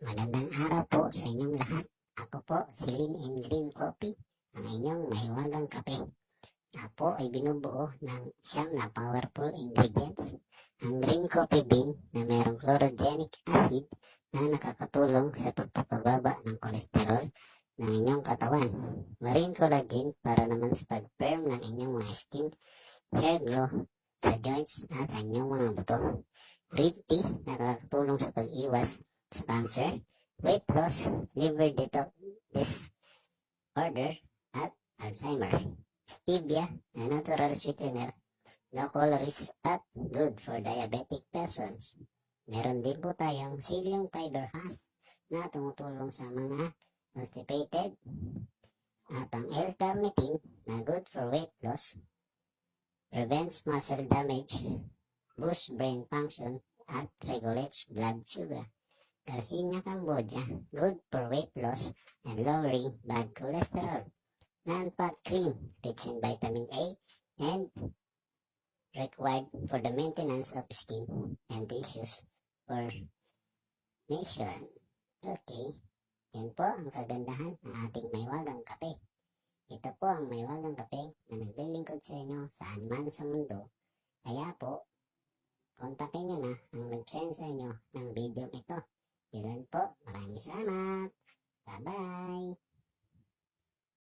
Magandang araw po sa inyong lahat. Ako po si Lin and Green Coffee, ang inyong mahiwagang kape. Ako ay binubuo ng siyam na powerful ingredients. Ang green coffee bean na mayroong chlorogenic acid na nakakatulong sa pagpapababa ng kolesterol ng inyong katawan. Marine collagen para naman sa pag-firm ng inyong mga skin, hair glow, sa joints at sa inyong mga buto. Green tea na nakakatulong sa pag-iwas cancer, weight loss, liver detox disorder, at Alzheimer. Stevia na natural sweetener, no calories at good for diabetic persons. Meron din po tayong psyllium fiber husk na tumutulong sa mga constipated at ang L-carnitine na good for weight loss, prevents muscle damage, boosts brain function, at regulates blood sugar. Garcinia Cambodia, good for weight loss and lowering bad cholesterol. Non-fat cream, rich in vitamin A and required for the maintenance of skin and tissues formation. Okay, yan po ang kagandahan ng ating maywagang kape. Ito po ang maywagang kape na naglilingkod sa inyo saan man sa mundo. Kaya po, kontakin nyo na ang nag-send sa inyo ng video ito. Yun po. Maraming salamat. Bye-bye.